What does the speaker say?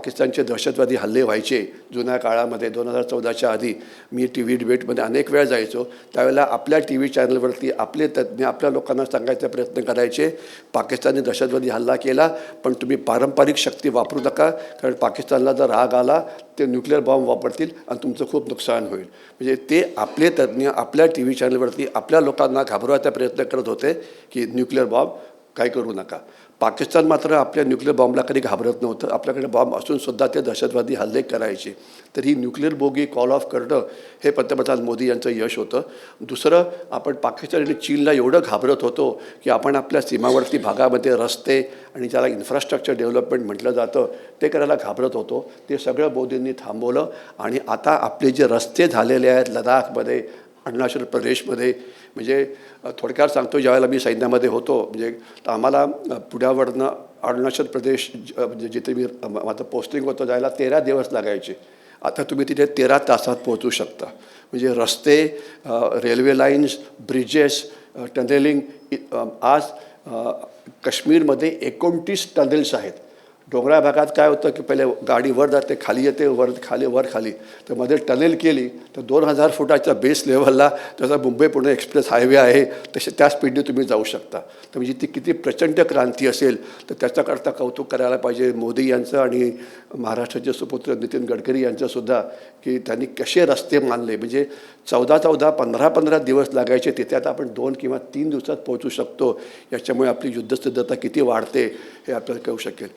पाकिस्तानचे दहशतवादी हल्ले व्हायचे जुन्या काळामध्ये दोन हजार चौदाच्या आधी मी टी व्ही डिबेटमध्ये अनेक वेळा जायचो. त्यावेळेला आपल्या टी व्ही चॅनलवरती आपले तज्ज्ञ आपल्या लोकांना सांगायचा प्रयत्न करायचे पाकिस्तानने दहशतवादी हल्ला केला पण तुम्ही पारंपरिक शक्ती वापरू नका कारण पाकिस्तानला जर राग आला ते न्यूक्लिअर बॉम्ब वापरतील आणि तुमचं खूप नुकसान होईल. म्हणजे ते आपले तज्ज्ञ आपल्या टी व्ही चॅनलवरती आपल्या लोकांना घाबरवायचा प्रयत्न करत होते की न्यूक्लिअर बॉम्ब काय करू नका. पाकिस्तान मात्र आपल्या न्यूक्लिअर बॉम्बला कधी घाबरत नव्हतं. आपल्याकडे बॉम्ब असूनसुद्धा ते दहशतवादी हल्ले करायचे. तर ही न्यूक्लिअर बोगी कॉल ऑफ करणं हे पंतप्रधान मोदी यांचं यश होतं. दुसरं आपण पाकिस्तान आणि चीनला एवढं घाबरत होतो की आपण आपल्या सीमावर्ती भागामध्ये रस्ते आणि ज्याला इन्फ्रास्ट्रक्चर डेव्हलपमेंट म्हटलं जातं ते करायला घाबरत होतो. ते सगळं मोदींनी थांबवलं आणि आता आपले जे रस्ते झालेले आहेत लडाखमध्ये अरुणाचल प्रदेशमध्ये. म्हणजे थोडक्यात सांगतो ज्यावेळेला मी सैन्यामध्ये होतो म्हणजे तर आम्हाला अ, पुण्यावरनं अरुणाचल प्रदेश ज- म्हणजे जिथे मी माझं पोस्टिंग होतं जायला तेरा दिवस लागायचे. आता तुम्ही तिथे तेरा तासात पोहोचू शकता. म्हणजे रस्ते रेल्वे लाईन्स ब्रिजेस टनेलिंग आज काश्मीरमध्ये एकोणतीस टनेल्स आहेत. डोंगराळ भागात काय होतं की पहिले गाडी वर जाते खाली येते वर खाली वर खाली. तर मध्ये टनेल केली तर दोन हजार फुटाच्या बेस लेवलला जसा मुंबई पुणे एक्सप्रेस हायवे आहे तसे त्या स्पीडने तुम्ही जाऊ शकता. तर म्हणजे ती किती प्रचंड क्रांती असेल तर त्याच्याकरता कौतुक करायला पाहिजे मोदी यांचं आणि महाराष्ट्राचे सुपुत्र नितीन गडकरी यांचंसुद्धा की त्यांनी कसे रस्ते मानले. म्हणजे चौदा चौदा पंधरा पंधरा दिवस लागायचे तिथे आता आपण दोन किंवा तीन दिवसात पोहोचू शकतो. याच्यामुळे आपली युद्धसिद्धता किती वाढते हे आपल्याला कळू शकेल.